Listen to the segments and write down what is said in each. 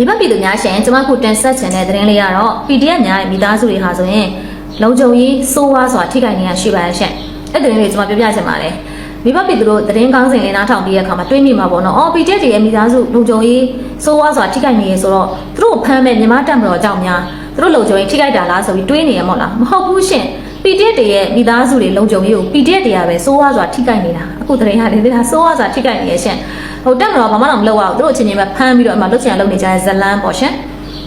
ဒီဘက်ပြည်သူများရှင်ကျွန်မခုတင်ဆက်ချင်တဲ့သတင်းလေးကတော့ PDF များရဲ့မိသားစုတွေဟာဆိုရင်လုံခြုံရေးစိုးဝါးစွာထိခိုက်နေရရှိပါရဲ့ရှင်အဲ့ဒီသတင်းလေးကျွန်မပြောပြချင်ပါတယ်မိဘပြည်သူတို့သတင်းကောင်းစဉ်လေးနားထောင်ပြီးတဲ့အခါမှာတွေးမိမှာပေါ့နော်အော် PDF တွေရဲ့မိသားစုလုံခြုံရေးစိုးဝါးစွာထိခိုက်နေရဆိုတော့သူတို့ဖမ်းမဲ့မြန်မာတပ်မတော်ကြောင့်များသူတို့လုံခြုံရေးထိခိုက်တာလားဆိုပြီးတွေးနေရမို့လားမဟုတ်ဘူးရှင် PDF တွေရဲ့မိသားစုတွေလုံခြုံရေးကို PDF တွေကပဲစိုးဝါးစွာထိခိုက်နေတာအခုသတင်းရတယ်ဒါစိုးဝါးစွာထိခိုက်နေရရှင် ဟိုတက်မတော်ဘာမှတော့မလုပ်ရဘူးသူတို့အချင်းချင်းပဲဖမ်းပြီးတော့အမှလုတ်ချင်လုတ်နေကြတဲ့ဇလန်းပေါ့ရှင်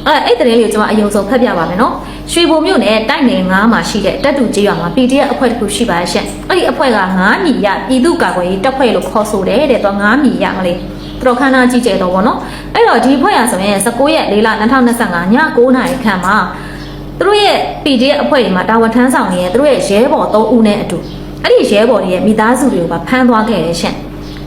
အဲ့အဲ့သတင်းလေးကိုကျွန်မအယုံဆုံးဖတ်ပြပါမယ်နော်ရွှေဘုံမြို့နယ်တိုက်နယ်9မှာရှိတဲ့တက်တူကျေးရွာမှာ PDF အဖွဲ့တစ်ခုရှိပါရဲ့ရှင်အဲ့ဒီအဖွဲ့က9ညီရပြည်သူ့ကာကွယ်ရေးတပ်ဖွဲ့လို့ခေါ်ဆိုတယ်တဲ့တော့9ညီရမလေးသူတို့ခန်းနာကြီးကျယ်တော့ဗောနော်အဲ့တော့ဒီအဖွဲ့ရဆိုရင်19ရက်4လ2025ည9နာရီခန့်မှာသူတို့ရဲ့ PDF အဖွဲ့တွေမှာတာဝန်ထမ်းဆောင်နေတဲ့သူတို့ရဲ့ရဲဘော်3ဦးနဲ့အတူအဲ့ဒီရဲဘော်တွေရဲ့မိသားစုတွေကိုပါဖမ်းသွားခဲ့တယ်ရှင်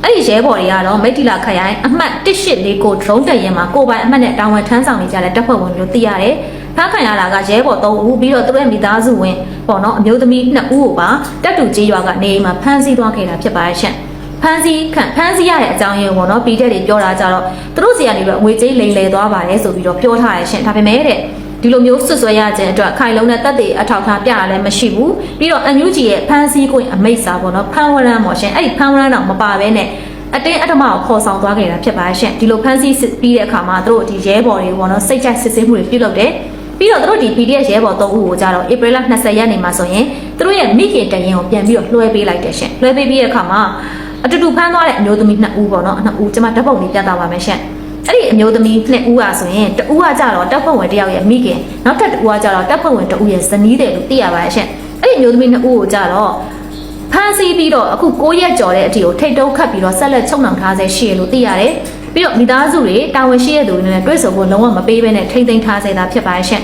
အဲ့ဒီရဲဘော်တွေကတော့မိတ္တိလာခရိုင်အမှတ်184ကို drone တက်ရင်မှာကိုယ်ပိုင်အမှတ်နဲ့တာဝန်ထမ်းဆောင်နေကြတဲ့တပ်ဖွဲ့ဝင်လို့သိရတယ်ဖမ်းခံရတာကရဲဘော်3ဦးပြီးတော့သူတို့ရဲ့မိသားစုဝင်ပေါ့နော်အမျိုးသမီး2ဦးကိုပါတပ်တူကြီးရွာကနေအိမ်မှာဖမ်းဆီးသွားခဲ့တာဖြစ်ပါရဲ့ရှင်ဖမ်းဆီးခံဖမ်းဆီးရတဲ့အကြောင်းရင်းပေါ့နော်ပြည်တဲ့တွေပြောတာကြတော့သူတို့စီကနေပြီးတော့ငွေကြေးလိမ်လည်သွားပါတယ်ဆိုပြီးတော့ပြောထားရရှင်ဒါပေမဲ့တဲ့ ဒီလိုမျိုးဆွဆွဲရခြင်းအတွက်ခိုင်လုံးတဲ့တက်တဲ့အထောက်အထားပြရလည်းမရှိဘူးပြီးတော့အန်ယူဂျီရဲ့ဖန်စီခွင့်အမိတ်စာပေါ့နော်ဖန်ဝရန်ပေါ့ရှင်အဲ့ဒီဖန်ဝရန်တော့မပါဘဲနဲ့အတင်းအဓမ္မကိုခေါ်ဆောင်သွားခဲ့တာဖြစ်ပါရှင်ဒီလိုဖန်စီစစ်ပြီးတဲ့အခါမှာသူတို့ဒီရဲဘော်တွေပေါ့နော်စိတ်ကြိုက်စစ်ဆေးမှုတွေပြုလုပ်တယ်ပြီးတော့သူတို့ဒီ PDF ရဲဘော်3ဦးကိုကြတော့ဧပြီလ20ရက်နေ့မှာဆိုရင်သူတို့ရဲ့မိခင်တရင်ကိုပြန်ပြီးတော့လွှဲပေးလိုက်တယ်ရှင်လွှဲပေးပြီးတဲ့အခါမှာအတူတူဖမ်းသွားတဲ့အမျိုးသမီး2ဦးပေါ့နော်2ဦးကျွန်မဓာတ်ပုံလေးပြသပါမယ်ရှင် အဲ့ဒီအမျိုးသမီးနှစ်ဦးอ่ะဆိုရင်တဦးကကြတော့တပ်ဖွဲ့ဝင်တစ်ယောက်ရဲ့မိခင်နောက်ထပ်တဦးကကြတော့တပ်ဖွဲ့ဝင်တဦးရဲ့ဇနီးတယ်လို့သိရပါတယ်ရှင့်အဲ့ဒီအမျိုးသမီးနှစ်ဦးကိုကြတော့ဖမ်းဆီးပြီးတော့အခု9ရက်ကျော်တဲ့အထိကိုထိတ်တုံးခတ်ပြီးတော့ဆက်လက်ချုပ်နှောင်ထားဆဲရှိရလို့သိရတယ်ပြီးတော့မိသားစုတွေတာဝန်ရှိတဲ့သူတွေနဲ့တွေ့ဆုံဖို့လုံးဝမပေးဘဲနဲ့ထိမ့်သိမ်းထားဆဲတာဖြစ်ပါတယ်ရှင့်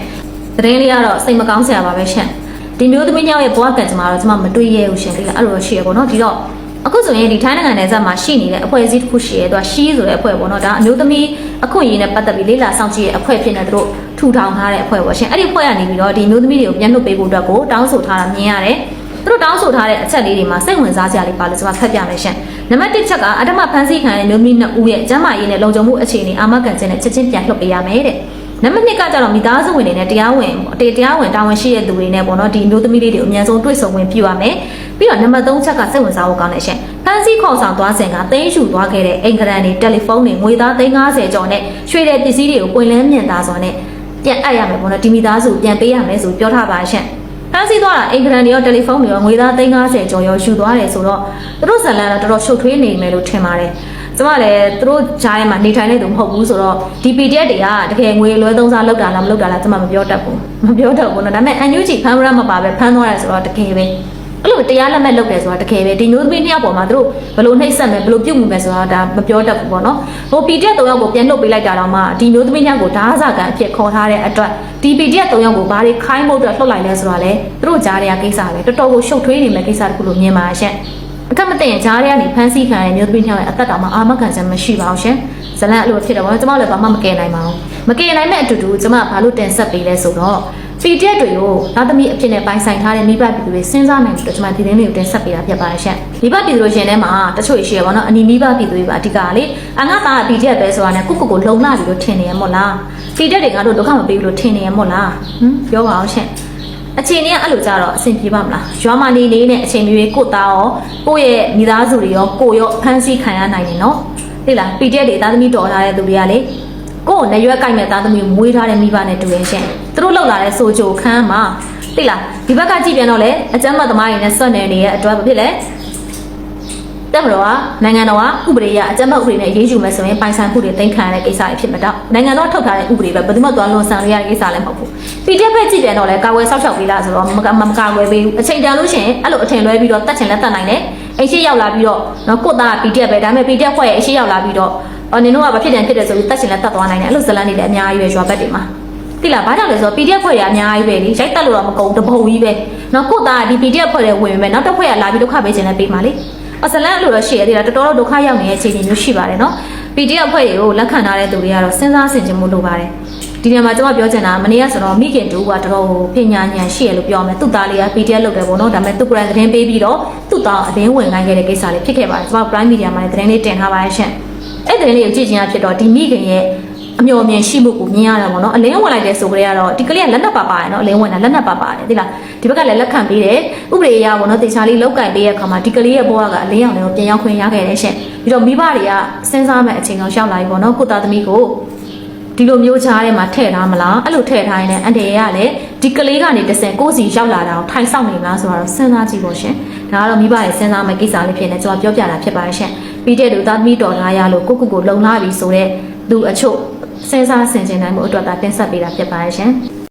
သတင်းလေးကတော့စိတ်မကောင်းစရာပါပဲရှင့်ဒီမျိုးသမီးညောက်ရဲ့ဘဝကံကြမ္မာတော့ကျွန်မမတွေ့ရဘူးရှင်ဒီကအဲ့လိုရှိရပေါ့နော်ဒီတော့ အခုဆိုရင်ဒီထိုင်းနိုင်ငံနယ်စပ်မှာရှိနေတဲ့အဖွဲ့အစည်းတစ်ခုရှိရဲသူကရှီးဆိုတဲ့အဖွဲ့ပေါ့နော်ဒါအမျိုးသမီးအခွင့်အရေးနဲ့ပတ်သက်ပြီးလေ့လာစောင့်ကြည့်တဲ့အဖွဲ့ဖြစ်နေသူတို့ထူထောင်ထားတဲ့အဖွဲ့ပေါ့ရှင်အဲ့ဒီအဖွဲ့ကနေပြီးတော့ဒီအမျိုးသမီးတွေကိုပြန်လွှတ်ပေးဖို့အတွက်ကိုတောင်းဆိုထားတာမြင်ရတယ်သူတို့တောင်းဆိုထားတဲ့အချက်လေးတွေမှာစိတ်ဝင်စားစရာလေးပါလို့ကျွန်မဖတ်ပြမယ်ရှင်နံပါတ်1ချက်ကအဓမ္မဖန်ဆီးခံရတဲ့မျိုးသမီးနှစ်ဦးရဲ့ကျန်းမာရေးနဲ့လုံခြုံမှုအခြေအနေအာမခံချက်နဲ့ချက်ချင်းပြန်လွှတ်ပေးရမယ်တဲ့နံပါတ်2ကကြတော့မိသားစုဝင်တွေနဲ့တရားဝင်တေတရားဝင်တာဝန်ရှိတဲ့သူတွေနဲ့ပေါ့နော်ဒီအမျိုးသမီးလေးတွေကိုအများဆုံးတွေ့ဆုံဝင်ပြုရမယ် ပြီးတော့နံပါတ်3ချက်ကစိတ်ဝင်စားဖို့ကောင်းတဲ့ရှင်ဖန်ဆီးခေါ်ဆောင်သွားစဉ်ကသိမ်းယူသွားခဲ့တဲ့အိမ်ကရန်တွေတယ်လီဖုန်းတွေငွေသား350ကျော်နဲ့ရွှေတဲ့ပစ္စည်းတွေကိုပွင့်လန်းမြင်သာစွာနဲ့ပြန်အပ်ရမယ်ပေါ့နော်ဒီမိသားစုပြန်ပေးရမယ်ဆိုပြောထားပါရှင်ဖန်ဆီးသွားတာအိမ်ကရန်တွေရောတယ်လီဖုန်းတွေရောငွေသား350ကျော်ရောယူသွားတယ်ဆိုတော့သူတို့ဇလန်တော့တော်တော်ရှုပ်ထွေးနေမယ်လို့ထင်ပါတယ်ကျမလည်းသူတို့ဂျားထဲမှာနေထိုင်နေသူမဟုတ်ဘူးဆိုတော့ဒီ PDF တွေကတကယ်ငွေလွဲသုံးစားလောက်တာလားမလောက်တာလားကျမမပြောတတ်ဘူးမပြောတတ်ဘူးနော်ဒါပေမဲ့ NUG ဖမ်းရမပါပဲဖမ်းသွားတယ်ဆိုတော့တကယ်ပဲ အဲ့လိုတရားလက်မဲ့လုပ်တယ်ဆိုတာတကယ်ပဲဒီမျိုးသမီးနှစ်ယောက်ပေါ်မှာသူတို့ဘယ်လိုနှိပ်စက်မယ်ဘယ်လိုပြုတ်မှုမယ်ဆိုတာဒါမပြောတတ်ဘူးပေါ့နော်ဟို PDF ၃ယောက်ကိုပြန်နှုတ်ပေးလိုက်တာတော့မှဒီမျိုးသမီးနှစ်ယောက်ကိုဓာတ်စာကန်အဖြစ်ခေါ်ထားတဲ့အတွက်ဒီ PDF ၃ယောက်ကိုဘာတွေခိုင်းဖို့အတွက်လှုပ်လိုက်လဲဆိုတာလေသူတို့ကြားတဲ့ကိစ္စပဲတော်တော်ကိုရှုပ်ထွေးနေမဲ့ကိစ္စတခုလို့မြင်ပါရှင့်အခက်မသိရင်ဂျားတွေကနေဖမ်းဆီးခံရတဲ့မျိုးသမီးတစ်ယောက်ရဲ့အသက်တောင်မှအာမခံချက်မရှိပါဘူးရှင်။ဇလန်အဲ့လိုဖြစ်တော့ကျွန်မလည်းဘာမှမကယ်နိုင်ပါဘူး။မကယ်နိုင်မဲ့အတူတူကျွန်မဘာလို့တင်ဆက်ပေးလဲဆိုတော့ PDF တွေကိုနောက်သမီးအဖြစ်နဲ့ပိုင်ဆိုင်ထားတဲ့မိဘပြည်သူတွေစဉ်းစားနိုင်တယ်ကျွန်မဒီသတင်းလေးကိုတင်ဆက်ပေးတာဖြစ်ပါတယ်ရှင်။မိဘပြည်သူတို့ရှင်ထဲမှာတချို့ရှိရပါတော့အနီမိဘပြည်သူတွေပါအဓိကလေအငါသားက PDF ပဲဆိုတာနဲ့ကိုကိုကိုလုံလာပြီလို့ထင်နေရမို့လား။ PDF တွေငါတို့ဒုက္ခမပေးဘူးလို့ထင်နေရမို့လား။ဟမ်ပြောပါအောင်ရှင်။အချိန်ကြီးကအဲ့လိုကြတော့အဆင်ပြေပါမလားရွာမနေနေနဲ့အချိန်မျိုးကိုသားရောကိုယ့်ရဲ့မိသားစုတွေရောကိုရောဖမ်းဆီးခံရနိုင်တယ်နော်သိလား PDF တွေသားသမီးတော်ထားတဲ့သူတွေကလေကိုယ့်ကိုနေရွက်ကြိုက်မဲ့သားသမီးကိုမွေးထားတဲ့မိဘနဲ့တူရင်ရှင် သူတို့လောက်လာတဲ့ဆိုချိုခန်းမှာသိလားဒီဘက်ကကြည့်ပြန်တော့လေအကျမ်းမသမားတွေနဲ့ဆွတ်နေနေတဲ့အတွက်ဘာဖြစ်လဲတက်မတော်ကနိုင်ငံတော်ကဥပဒေရအကြမ်းဖက်ဥပဒေနဲ့ရေးယူမယ်ဆိုရင်ပိုင်ဆိုင်မှုတွေတင်ခံရတဲ့ကိစ္စတွေဖြစ်မှာတော့နိုင်ငံတော်ထုတ်ထားတဲ့ဥပဒေပဲဘယ်သူမှသွားလွန်ဆန်ရတဲ့ကိစ္စလည်းမဟုတ်ဘူး PDF ပဲကြည့်ပြန်တော့လေကာဝယ်ဆောက်ရှောက်ပေးလားဆိုတော့မကမကာဝယ်ပေးဘူးအချိန်တန်လို့ရှိရင်အဲ့လိုအထင်လွဲပြီးတော့တတ်ချင်လဲတတ်နိုင်တယ်အိမ်ရှိရောက်လာပြီးတော့နော်ကိုသား PDF ပဲဒါပေမဲ့ PDF ဖွဲ့ရဲ့အရှိရောက်လာပြီးတော့အော်နင်တို့ကဘာဖြစ်တယ်ဖြစ်တယ်ဆိုပြီးတတ်ချင်လဲတတ်သွားနိုင်တယ်အဲ့လိုဇလန်တွေလည်းအများကြီးပဲရွာဘက်တွေမှာ တိလားဘာကြောင့်လဲဆိုတော့ PDF ဖွဲ့ရအများကြီးပဲလေရိုက်တက်လို့တော့မကုန်တပုံကြီးပဲနော်ကိုသားကဒီ PDF ဖွဲ့တဲ့ဝင်ပဲနောက်တစ်ဖွဲ့ကလာပြီးဒုက္ခပေးခြင်းလည်းပေးပါလေအစလန်အဲ့လိုတော့ရှိရသေးတာတော်တော်ဒုက္ခရောက်နေတဲ့အခြေအနေမျိုးရှိပါတယ်နော် PDF ဖွဲ့တွေကိုလက်ခံထားတဲ့သူတွေကတော့စဉ်းစားဆင်ခြင်မှုလုပ်ပါတယ်ဒီနေရာမှာကျွန်မပြောချင်တာမနေ့ကဆိုတော့မိခင်တူကတော်တော်ပညာဉာဏ်ရှိရလို့ပြောမယ်သူ့သားလေးက PDF လုပ်တယ်ပေါ့နော်ဒါပေမဲ့သူ့ brand သတင်းပေးပြီးတော့သူ့သားအတင်းဝင်ခိုင်းခဲ့တဲ့ကိစ္စလေးဖြစ်ခဲ့ပါတယ်ကျွန်မ Prime Media မှာလည်းသတင်းလေးတင်ထားပါရဲ့ရှင်အဲ့သတင်းလေးကိုကြည့်ချင်တာဖြစ်တော့ဒီမိခင်ရဲ့ အမျော်မြင်ရှိမှုကိုမြင်ရတာပေါ့နော်အလင်းဝင်လိုက်တဲ့ဆိုကြရတော့ဒီကလေးကလက်နက်ပါပါရယ်နော်အလင်းဝင်တာလက်နက်ပါပါတယ်ဒီလားဒီဘက်ကလည်းလက်ခံပေးတယ်ဥပဒေအရပေါ့နော်တေချာလေးလောက်ကင်ပေးရခါမှာဒီကလေးရဲ့ဘဝကအလင်းအောင်လည်းပြန်ရောက်ခွင့်ရခဲ့တယ်ရှင်ပြီးတော့မိဘတွေကစဉ်းစားမဲ့အချိန်ကောင်ရှောက်လာပြီပေါ့နော်ကိုသားသမီးကိုဒီလိုမျိုးချားထဲမှာထည့်ထားမလားအဲ့လိုထည့်ထားရင်လည်းအန်တေရကလည်းဒီကလေးကနေတစ်ဆင့်ကိုယ်စီရောက်လာတာကိုထိုင်ဆောင်နေမလားဆိုတော့စဉ်းစားကြည့်ဖို့ရှင်ဒါကတော့မိဘရဲ့စဉ်းစားမဲ့ကိစ္စလေးဖြစ်နေကျွန်တော်ပြောပြတာဖြစ်ပါတယ်ရှင်ပြီးတဲ့လူသားသမီးတော်လာရလို့ကိုကိုကိုလုံလာပြီဆိုတော့သူအချို့ စဉ်းစားဆင်ခြင်နိုင်မှုအတွက်သာတင်ဆက်ပေးတာဖြစ်ပါတယ်ရှင်။